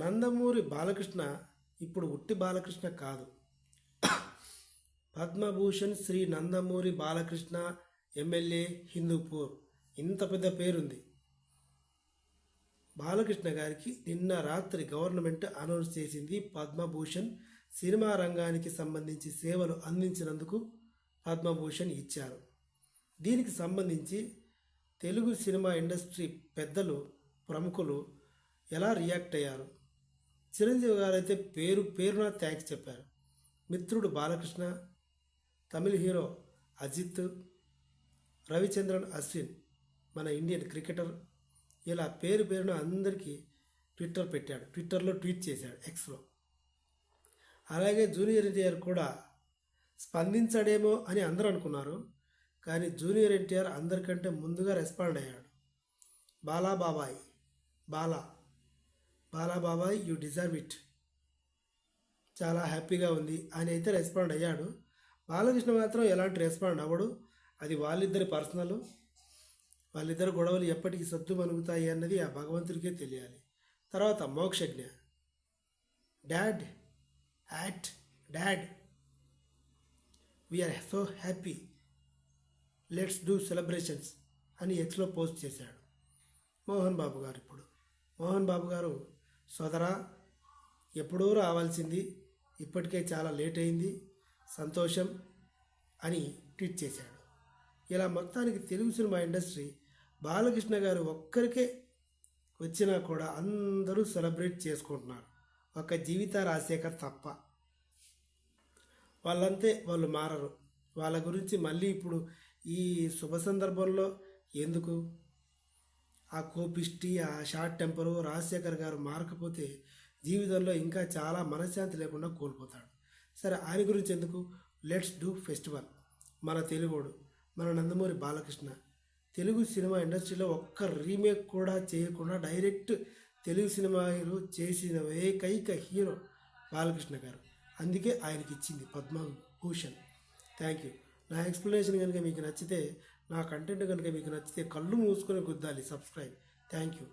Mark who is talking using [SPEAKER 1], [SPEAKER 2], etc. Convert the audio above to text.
[SPEAKER 1] నందమూరి బాలకృష్ణ ఇప్పుడు ఉట్టి బాలకృష్ణ కాదు. పద్మభూషణ్ శ్రీ నందమూరి బాలకృష్ణ ఎమ్మెల్యే హిందూపూర్. ఇంత పెద్ద పేరుంది. బాలకృష్ణ గారికి నిన్న రాత్రి గవర్నమెంట్ అనౌన్స్ చేసింది పద్మభూషణ్ సినిమా రంగానికి సంబంధించి సేవలు అందించినందుకు పద్మభూషణ్ ఇచ్చారు. దీనికి సంబంధించి తెలుగు సినిమా ఇండస్ట్రీ పెద్దలు ప్రముఖులు ఎలా రియాక్ట్ అయ్యారు? చిరంజీవి గారు అయితే పేరు పేరున థ్యాంక్స్ చెప్పారు. మిత్రుడు బాలకృష్ణ తమిళ హీరో అజిత్ రవిచంద్రన్ అశ్విన్ మన ఇండియన్ క్రికెటర్. ఇలా పేరు పేరున అందరికీ ట్విట్టర్ పెట్టాడు. ట్విట్టర్లో ట్వీట్ చేశాడు ఎక్స్లో అలాగే జూనియర్ ఎన్టీఆర్ కూడా స్పందించాడేమో అని అందరూ అనుకున్నారు. కానీ జూనియర్ ఎన్టీఆర్ అందరికంటే ముందుగా రెస్పాండ్ అయ్యాడు. బాలా బాబాయ్ బాలా. బాలా బాబాయ్ యూ డిజర్వ్ ఇట్ చాలా హ్యాపీగా ఉంది. ఆయన అయితే రెస్పాండ్ అయ్యాడు. బాలకృష్ణ మాత్రం ఎలాంటి రెస్పాండ్ అవ్వడు. అది వాళ్ళిద్దరి పర్సనల్. వాళ్ళిద్దరు గొడవలు ఎప్పటికీ సత్తు మనుగుతాయి అన్నది ఆ భగవంతుడికే తెలియాలి. తర్వాత Mokshagna. Dad at dad we are so happy let's do celebrations అని ఎక్స్లో పోస్ట్ చేశాడు. మోహన్ బాబు గారు ఇప్పుడు. మోహన్ బాబు గారు సోదరా ఎప్పుడూ రావాల్సింది. ఇప్పటికే చాలా లేట్ అయింది. సంతోషం అని ట్వీట్ చేశాడు. ఇలా మొత్తానికి తెలుగు సినిమా ఇండస్ట్రీ బాలకృష్ణ గారు ఒక్కరికే వచ్చినా కూడా అందరూ సెలబ్రేట్ చేసుకుంటున్నారు. ఒక జీవిత రాజశేఖర్ తప్ప. వాళ్ళంతే వాళ్ళు మారరు. వాళ్ళ గురించి మళ్ళీ ఇప్పుడు ఈ శుభ సందర్భంలో ఎందుకు? ఆ కోపిష్టి ఆ షార్ట్ టెంపరు రాజశేఖర్ గారు మారకపోతే జీవితంలో ఇంకా చాలా మనశ్శాంతి లేకుండా కోల్పోతాడు. సరే ఆయన గురించి ఎందుకు? లెట్స్ డూ ఫెస్టివల్ మన తెలుగుడు మన నందమూరి బాలకృష్ణ. తెలుగు సినిమా ఇండస్ట్రీలో ఒక్క రీమేక్ కూడా చేయకుండా డైరెక్ట్ తెలుగు సినిమాలో చేసిన ఏకైక హీరో బాలకృష్ణ గారు. అందుకే ఆయనకి ఇచ్చింది పద్మభూషణ్. థ్యాంక్ యూ నా ఎక్స్ప్లెనేషన్ కనుక మీకు నచ్చితే నా కంటెంట్ కనుక మీకు నచ్చితే కళ్ళు మూసుకొని గుద్దాలి. Subscribe thank you